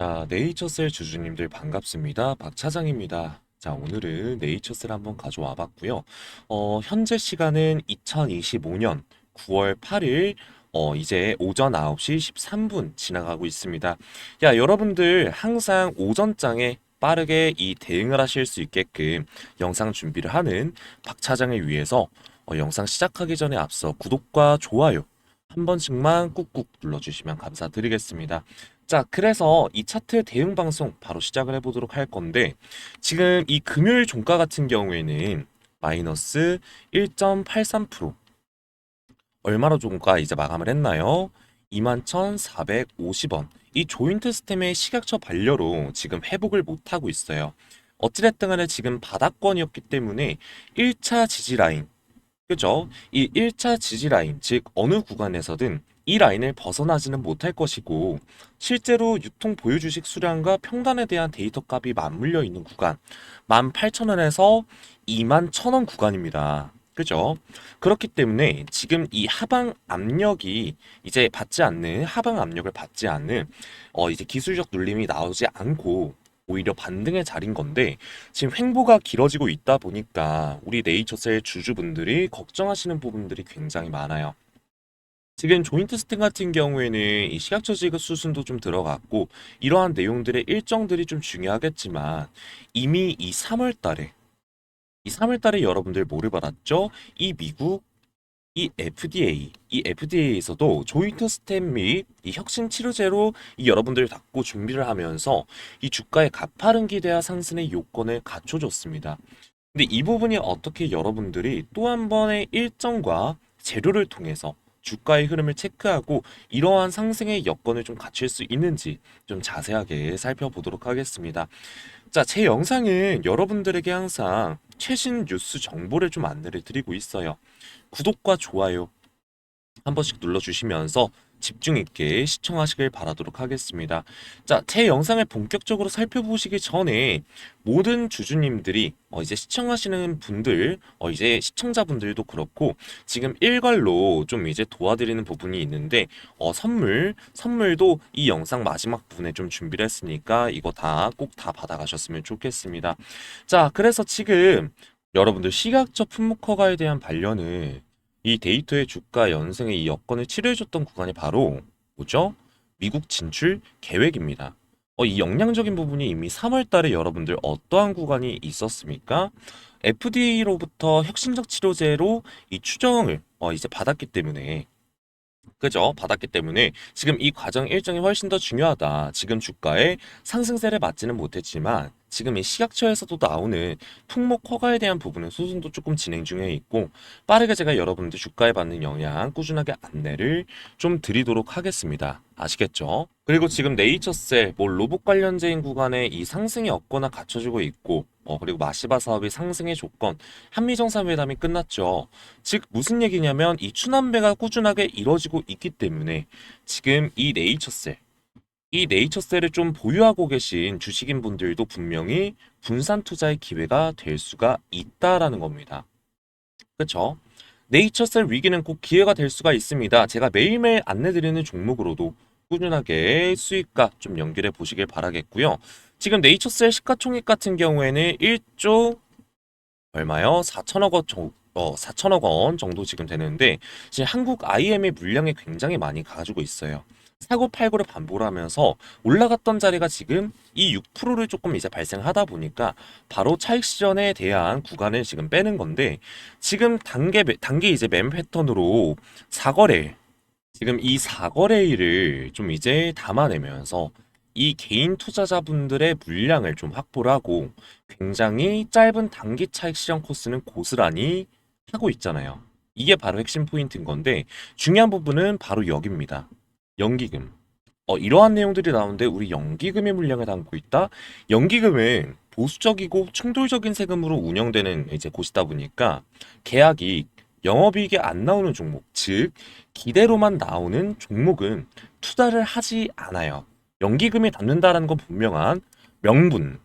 자, 네이처셀 주주님들 반갑습니다. 박 차장입니다. 자, 오늘은 네이처셀 한번 가져와 봤고요. 어, 현재 시간은 2025년 9월 8일 어, 이제 오전 9시 13분 지나가고 있습니다. 야, 여러분들 항상 오전장에 빠르게 이 대응을 하실 수 있게끔 영상 준비를 하는 박 차장을 위해서 어, 영상 시작하기 전에 앞서 구독과 좋아요 한 번씩만 꾹꾹 눌러주시면 감사드리겠습니다. 자, 그래서 이 차트 대응 방송 바로 시작을 해보도록 할 건데, 지금 이 금요일 종가 같은 경우에는 마이너스 1.83%. 얼마로 종가 이제 마감을 했나요? 21,450원. 이 조인트 스템의 식약처 반려로 지금 회복을 못하고 있어요. 어찌됐든 간에 지금 바닥권이었기 때문에 1차 지지 라인, 그죠? 이 1차 지지 라인, 즉 어느 구간에서든 이 라인을 벗어나지는 못할 것이고 실제로 유통 보유 주식 수량과 평단에 대한 데이터 값이 맞물려 있는 구간 18,000원에서 21,000원 구간입니다. 그죠? 그렇기 때문에 지금 이 하방 압력이 이제 받지 않는 하방 압력을 받지 않는 어 이제 기술적 눌림이 나오지 않고 오히려 반등의 자리인 건데 지금 횡보가 길어지고 있다 보니까 우리 네이처셀 주주분들이 걱정하시는 부분들이 굉장히 많아요. 지금 조인트 스템 같은 경우에는 이 시각처 지급 수순도 좀 들어갔고 이러한 내용들의 일정들이 좀 중요하겠지만 이미 이 3월 달에 이 3월 달에 여러분들 뭐를 받았죠? 이 미국 이 FDA, 이 FDA에서도 조인트 스템 및 이 혁신 치료제로 이 여러분들 닫고 준비를 하면서 이 주가의 가파른 기대와 상승의 요건을 갖춰줬습니다. 근데 이 부분이 어떻게 여러분들이 또 한 번의 일정과 재료를 통해서 주가의 흐름을 체크하고 이러한 상승의 여건을 좀 갖출 수 있는지 좀 자세하게 살펴보도록 하겠습니다. 자, 제 영상은 여러분들에게 항상 최신 뉴스 정보를 좀 안내를 드리고 있어요. 구독과 좋아요 한 번씩 눌러주시면서 집중 있게 시청하시길 바라도록 하겠습니다. 자, 제 영상을 본격적으로 살펴보시기 전에 모든 주주님들이 어, 이제 시청하시는 분들, 어, 이제 시청자분들도 그렇고 지금 일괄로 좀 이제 도와드리는 부분이 있는데 어, 선물, 선물도 이 영상 마지막 부분에 좀 준비를 했으니까 이거 다 꼭 다 받아가셨으면 좋겠습니다. 자, 그래서 지금 여러분들 시각적 품목 허가에 대한 반려는 이 데이터의 주가 연승의 이 여건을 치료해줬던 구간이 바로 뭐죠? 미국 진출 계획입니다. 어, 이 역량적인 부분이 이미 3월 달에 여러분들 어떠한 구간이 있었습니까? FDA로부터 혁신적 치료제로 이 추정을 어, 이제 받았기 때문에 그죠? 받았기 때문에 지금 이 과정 일정이 훨씬 더 중요하다. 지금 주가의 상승세를 맞지는 못했지만 지금 이 시각처에서도 나오는 품목 허가에 대한 부분은 소송도 조금 진행 중에 있고 빠르게 제가 여러분들 주가에 받는 영향 꾸준하게 안내를 좀 드리도록 하겠습니다. 아시겠죠? 그리고 지금 네이처셀 뭐 로봇 관련제인 구간에 이 상승이 없거나 갖춰지고 있고 어 그리고 마시바 사업의 상승의 조건 한미 정상회담이 끝났죠. 즉 무슨 얘기냐면 이 추남배가 꾸준하게 이뤄지고 있기 때문에 지금 이 네이처셀 이 네이처셀을 좀 보유하고 계신 주식인 분들도 분명히 분산 투자의 기회가 될 수가 있다라는 겁니다. 그렇죠? 네이처셀 위기는 꼭 기회가 될 수가 있습니다. 제가 매일매일 안내드리는 종목으로도 꾸준하게 수익과 좀 연결해 보시길 바라겠고요. 지금 네이처셀 시가총액 같은 경우에는 1조 얼마요? 4천억 원 정도 어, 4천억 원 정도 지금 되는데 지금 한국 IM의 물량이 굉장히 많이 가지고 있어요. 사고 팔고를 반복을 하면서 올라갔던 자리가 지금 이 6%를 조금 이제 발생하다 보니까 바로 차익 실현에 대한 구간을 지금 빼는 건데 지금 단계 단계 이제 매 패턴으로 사거래 지금 이 사거래일을 좀 이제 담아내면서 이 개인 투자자분들의 물량을 좀 확보를 하고 굉장히 짧은 단기 차익 실현 코스는 고스란히 하고 있잖아요. 이게 바로 핵심 포인트인 건데 중요한 부분은 바로 여기입니다. 연기금. 어, 이러한 내용들이 나오는데 우리 연기금의 물량을 담고 있다. 연기금은 보수적이고 충돌적인 세금으로 운영되는 이제 곳이다 보니까 계약이익, 영업이익이 안 나오는 종목, 즉 기대로만 나오는 종목은 투자를 하지 않아요. 연기금이 담는다라는 건 분명한 명분.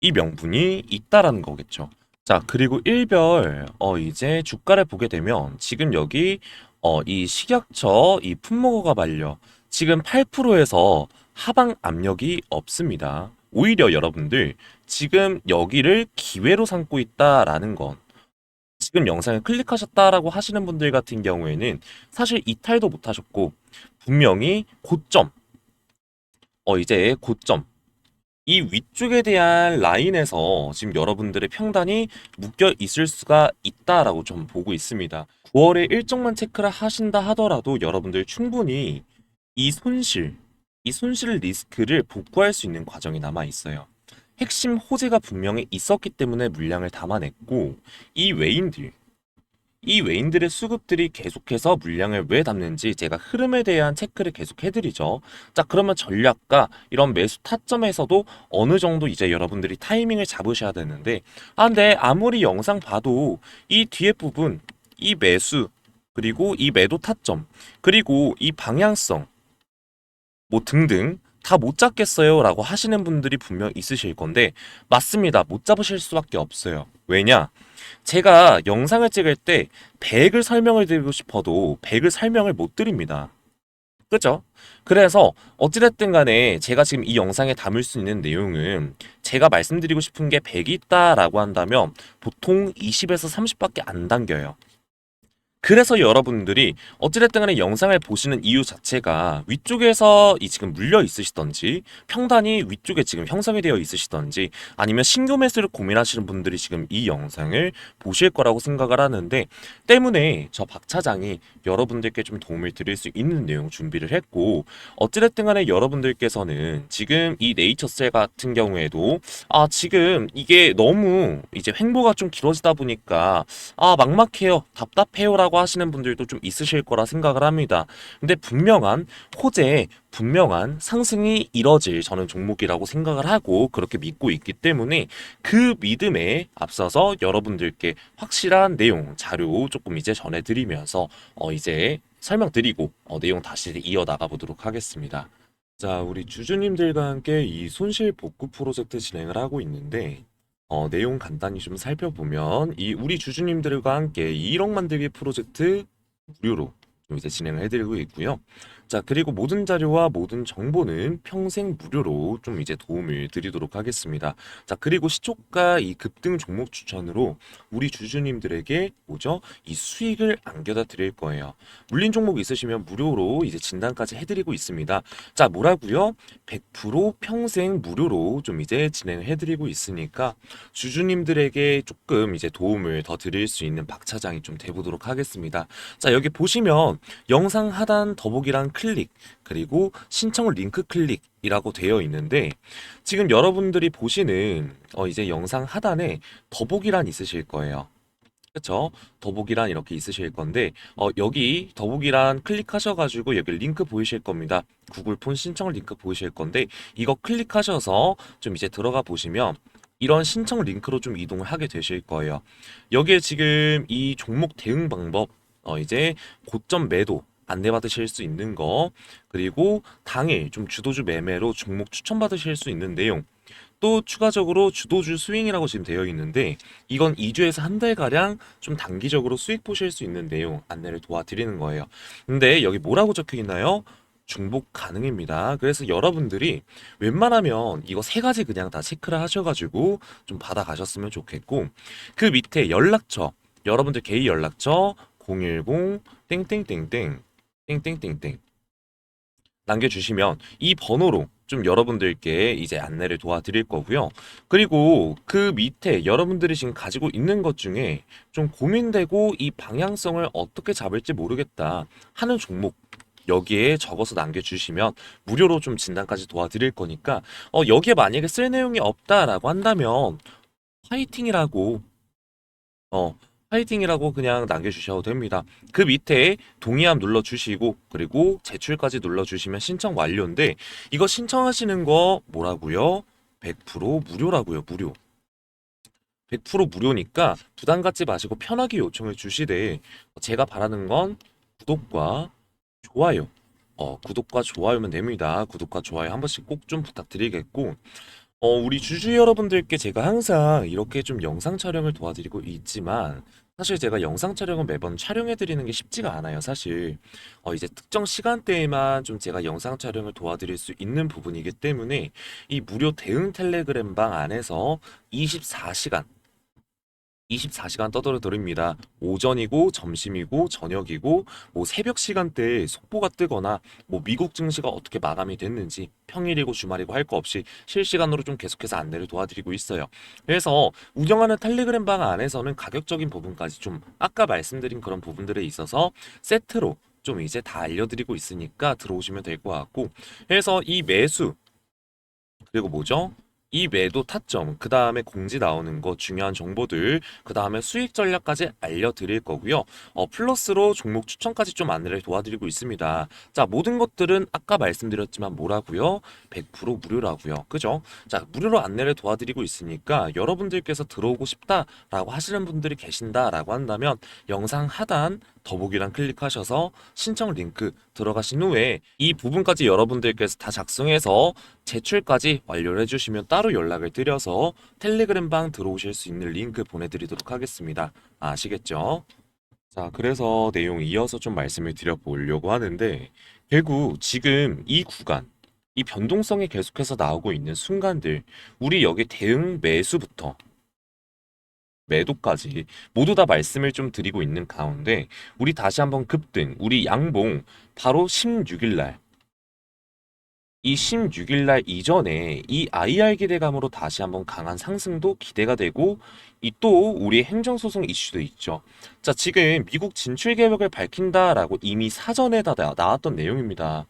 이 명분이 있다라는 거겠죠. 자, 그리고 일별 어 이제 주가를 보게 되면 지금 여기 어 이 식약처 이 품목허가 반려 지금 8%에서 하방 압력이 없습니다. 오히려 여러분들 지금 여기를 기회로 삼고 있다라는 건 지금 영상을 클릭하셨다라고 하시는 분들 같은 경우에는 사실 이탈도 못 하셨고 분명히 고점 어 이제 고점 이 위쪽에 대한 라인에서 지금 여러분들의 평단이 묶여 있을 수가 있다라고 좀 보고 있습니다. 9월에 일정만 체크를 하신다 하더라도 여러분들 충분히 이 손실, 이 손실 리스크를 복구할 수 있는 과정이 남아 있어요. 핵심 호재가 분명히 있었기 때문에 물량을 담아냈고 이 외인들, 이 외인들의 수급들이 계속해서 물량을 왜 담는지 제가 흐름에 대한 체크를 계속 해드리죠. 자, 그러면 전략과 이런 매수 타점에서도 어느 정도 이제 여러분들이 타이밍을 잡으셔야 되는데, 아, 근데 아무리 영상 봐도 이 뒤에 부분, 이 매수, 그리고 이 매도 타점, 그리고 이 방향성, 뭐 등등 다못 잡겠어요 라고 하시는 분들이 분명 있으실 건데, 맞습니다. 못 잡으실 수밖에 없어요. 왜냐? 제가 영상을 찍을 때 100을 설명을 드리고 싶어도 100을 설명을 못 드립니다. 그죠? 그래서 어찌됐든 간에 제가 지금 이 영상에 담을 수 있는 내용은 제가 말씀드리고 싶은 게 100이 있다라고 한다면 보통 20에서 30밖에 안 담겨요. 그래서 여러분들이 어찌됐든 간에 영상을 보시는 이유 자체가 위쪽에서 이 지금 물려 있으시던지 평단이 위쪽에 지금 형성이 되어 있으시던지 아니면 신규 매수를 고민하시는 분들이 지금 이 영상을 보실 거라고 생각을 하는데 때문에 저 박 차장이 여러분들께 좀 도움을 드릴 수 있는 내용 준비를 했고 어찌됐든 간에 여러분들께서는 지금 이 네이처셀 같은 경우에도 아 지금 이게 너무 이제 횡보가 좀 길어지다 보니까 아 막막해요. 답답해요라고 하시는 분들도 좀 있으실 거라 생각을 합니다 근데 분명한 호재 분명한 상승이 이뤄질 저는 종목이라고 생각을 하고 그렇게 믿고 있기 때문에 그 믿음에 앞서서 여러분들께 확실한 내용 자료 조금 이제 전해드리면서 어 이제 설명드리고 어 내용 다시 이어 나가 보도록 하겠습니다. 자, 우리 주주님들과 함께 이 손실 복구 프로젝트 진행을 하고 있는데 어, 내용 간단히 좀 살펴보면 이 우리 주주님들과 함께 1억 만들기 프로젝트 무료로 좀 이제 진행을 해드리고 있고요. 자, 그리고 모든 자료와 모든 정보는 평생 무료로 좀 이제 도움을 드리도록 하겠습니다. 자, 그리고 시초가 이 급등 종목 추천으로 우리 주주님들에게 뭐죠? 이 수익을 안겨다 드릴 거예요. 물린 종목 있으시면 무료로 이제 진단까지 해드리고 있습니다. 자, 뭐라고요? 100% 평생 무료로 좀 이제 진행을 해드리고 있으니까 주주님들에게 조금 이제 도움을 더 드릴 수 있는 박 차장이 좀 돼보도록 하겠습니다. 자, 여기 보시면 영상 하단 더보기란 클릭, 그리고 신청 링크 클릭이라고 되어 있는데, 지금 여러분들이 보시는 어, 이제 영상 하단에 더보기란 있으실 거예요. 그쵸? 더보기란 이렇게 있으실 건데, 어, 여기 더보기란 클릭하셔가지고 여기 링크 보이실 겁니다. 구글 폰 신청 링크 보이실 건데, 이거 클릭하셔서 좀 이제 들어가 보시면, 이런 신청 링크로 좀 이동을 하게 되실 거예요. 여기에 지금 이 종목 대응 방법, 어, 이제 고점 매도 안내받으실 수 있는 거, 그리고 당일 좀 주도주 매매로 종목 추천받으실 수 있는 내용, 또 추가적으로 주도주 스윙이라고 지금 되어 있는데, 이건 2주에서 한 달가량 좀 단기적으로 수익 보실 수 있는 내용 안내를 도와드리는 거예요. 근데 여기 뭐라고 적혀 있나요? 중복 가능입니다. 그래서 여러분들이 웬만하면 이거 세 가지 그냥 다 체크를 하셔가지고 좀 받아가셨으면 좋겠고, 그 밑에 연락처, 여러분들 개인 연락처 010 땡땡땡땡 땡땡땡땡 남겨주시면 이 번호로 좀 여러분들께 이제 안내를 도와드릴 거고요. 그리고 그 밑에 여러분들이 지금 가지고 있는 것 중에 좀 고민되고 이 방향성을 어떻게 잡을지 모르겠다 하는 종목 여기에 적어서 남겨주시면 무료로 좀 진단까지 도와드릴 거니까 어 여기에 만약에 쓸 내용이 없다라고 한다면 화이팅이라고 어 화이팅이라고 그냥 남겨주셔도 됩니다. 그 밑에 동의함 눌러주시고 그리고 제출까지 눌러주시면 신청 완료인데 이거 신청하시는 거 뭐라고요? 100% 무료라고요. 무료. 100% 무료니까 부담 갖지 마시고 편하게 요청을 주시되 제가 바라는 건 구독과 좋아요. 어, 구독과 좋아요면 됩니다. 구독과 좋아요 한 번씩 꼭 좀 부탁드리겠고 어, 우리 주주 여러분들께 제가 항상 이렇게 좀 영상 촬영을 도와드리고 있지만 사실 제가 영상 촬영은 매번 촬영해 드리는 게 쉽지가 않아요, 사실. 어, 이제 특정 시간대에만 좀 제가 영상 촬영을 도와드릴 수 있는 부분이기 때문에 이 무료 대응 텔레그램 방 안에서 24시간 24시간 떠들어 드립니다. 오전이고 점심이고 저녁이고 뭐 새벽 시간대에 속보가 뜨거나 뭐 미국 증시가 어떻게 마감이 됐는지 평일이고 주말이고 할 거 없이 실시간으로 좀 계속해서 안내를 도와드리고 있어요. 그래서 운영하는 텔레그램 방 안에서는 가격적인 부분까지 좀 아까 말씀드린 그런 부분들에 있어서 세트로 좀 이제 다 알려드리고 있으니까 들어오시면 될 것 같고 그래서 이 매수 그리고 뭐죠? 이 매도 타점, 그 다음에 공지 나오는 거 중요한 정보들, 그 다음에 수익 전략까지 알려드릴 거고요. 어, 플러스로 종목 추천까지 좀 안내를 도와드리고 있습니다. 자, 모든 것들은 아까 말씀드렸지만 뭐라고요? 100% 무료라고요. 그죠? 자, 무료로 안내를 도와드리고 있으니까 여러분들께서 들어오고 싶다라고 하시는 분들이 계신다라고 한다면 영상 하단 더보기란 클릭하셔서 신청 링크 들어가신 후에 이 부분까지 여러분들께서 다 작성해서 제출까지 완료를 해주시면 따로 연락을 드려서 텔레그램 방 들어오실 수 있는 링크 보내드리도록 하겠습니다. 아시겠죠? 자, 그래서 내용 이어서 좀 말씀을 드려보려고 하는데 결국 지금 이 구간 이 변동성이 계속해서 나오고 있는 순간들 우리 여기 대응 매수부터 매도까지 모두 다 말씀을 좀 드리고 있는 가운데 우리 다시 한번 급등 우리 양봉 바로 16일 날 이 16일 날 이전에 이 IR 기대감으로 다시 한번 강한 상승도 기대가 되고 이 또 우리 행정소송 이슈도 있죠. 자, 지금 미국 진출 계획을 밝힌다라고 이미 사전에 다 나- 나왔던 내용입니다.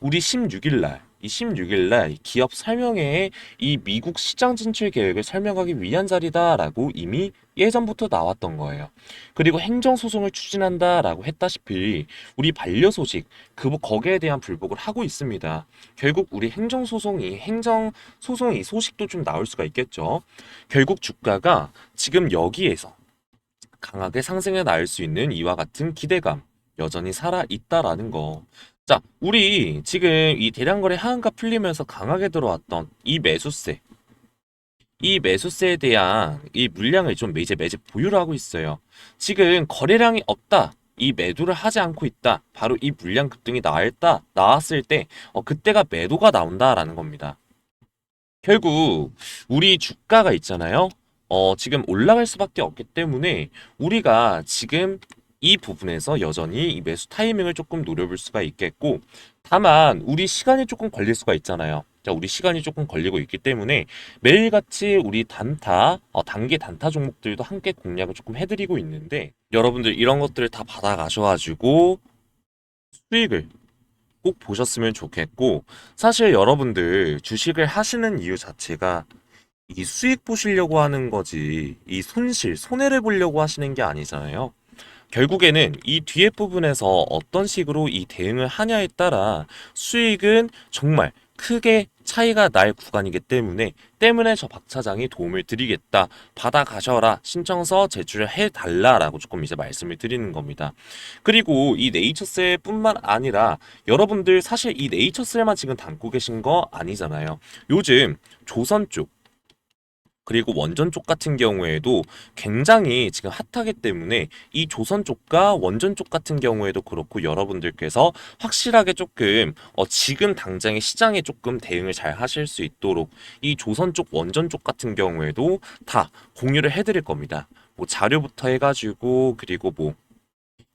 우리 16일 날, 이 16일 날 기업 설명회에 이 미국 시장 진출 계획을 설명하기 위한 자리다라고 이미 예전부터 나왔던 거예요. 그리고 행정소송을 추진한다라고 했다시피 우리 반려 소식 그 거기에 대한 불복을 하고 있습니다. 결국 우리 행정소송이 행정소송이 소식도 좀 나올 수가 있겠죠. 결국 주가가 지금 여기에서 강하게 상승해 나올 수 있는 이와 같은 기대감 여전히 살아 있다라는 거. 자, 우리 지금 이 대량거래 하한가 풀리면서 강하게 들어왔던 이 매수세, 이 매수세에 대한 이 물량을 좀 이제 매제 보유를 하고 있어요. 지금 거래량이 없다. 이 매도를 하지 않고 있다. 바로 이 물량 급등이 나왔다. 나왔을 때, 어, 그때가 매도가 나온다라는 겁니다. 결국 우리 주가가 있잖아요. 어, 지금 올라갈 수밖에 없기 때문에 우리가 지금 이 부분에서 여전히 이 매수 타이밍을 조금 노려볼 수가 있겠고, 다만 우리 시간이 조금 걸릴 수가 있잖아요. 자, 우리 시간이 조금 걸리고 있기 때문에 매일같이 우리 단타, 어, 단기 단타 종목들도 함께 공략을 조금 해드리고 있는데, 여러분들 이런 것들을 다 받아가셔가지고 수익을 꼭 보셨으면 좋겠고, 사실 여러분들 주식을 하시는 이유 자체가 이 수익 보시려고 하는 거지, 이 손실, 손해를 보려고 하시는 게 아니잖아요. 결국에는 이 뒤에 부분에서 어떤 식으로 이 대응을 하냐에 따라 수익은 정말 크게 차이가 날 구간이기 때문에 때문에 저 박 차장이 도움을 드리겠다 받아 가셔라 신청서 제출을 해 달라라고 조금 이제 말씀을 드리는 겁니다. 그리고 이 네이처셀뿐만 아니라 여러분들 사실 이 네이처셀만 지금 담고 계신 거 아니잖아요. 요즘 조선 쪽 그리고 원전 쪽 같은 경우에도 굉장히 지금 핫하기 때문에 이 조선 쪽과 원전 쪽 같은 경우에도 그렇고 여러분들께서 확실하게 조금 어 지금 당장의 시장에 조금 대응을 잘 하실 수 있도록 이 조선 쪽 원전 쪽 같은 경우에도 다 공유를 해드릴 겁니다. 뭐 자료부터 해가지고 그리고 뭐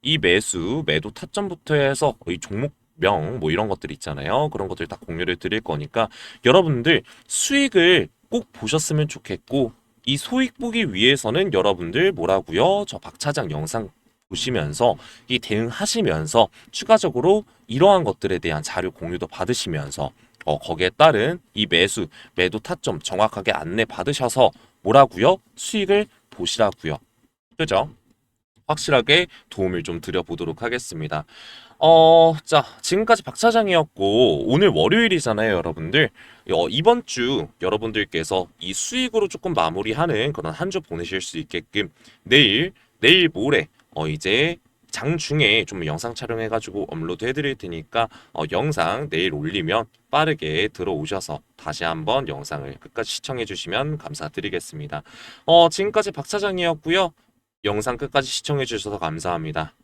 이 매수 매도 타점부터 해서 이 종목 명 뭐 이런 것들 있잖아요. 그런 것들 다 공유를 드릴 거니까 여러분들 수익을 꼭 보셨으면 좋겠고 이 소익 보기 위해서는 여러분들 뭐라고요? 저 박 차장 영상 보시면서 이 대응하시면서 추가적으로 이러한 것들에 대한 자료 공유도 받으시면서 어, 거기에 따른 이 매수 매도 타점 정확하게 안내 받으셔서 뭐라고요? 수익을 보시라고요. 그죠? 확실하게 도움을 좀 드려보도록 하겠습니다. 어, 자, 지금까지 박 차장이었고, 오늘 월요일이잖아요, 여러분들. 어, 이번 주 여러분들께서 이 수익으로 조금 마무리하는 그런 한 주 보내실 수 있게끔 내일, 내일 모레, 어, 이제 장중에 좀 영상 촬영해가지고 업로드 해드릴 테니까, 어, 영상 내일 올리면 빠르게 들어오셔서 다시 한번 영상을 끝까지 시청해주시면 감사드리겠습니다. 어, 지금까지 박 차장이었고요. 영상 끝까지 시청해 주셔서 감사합니다.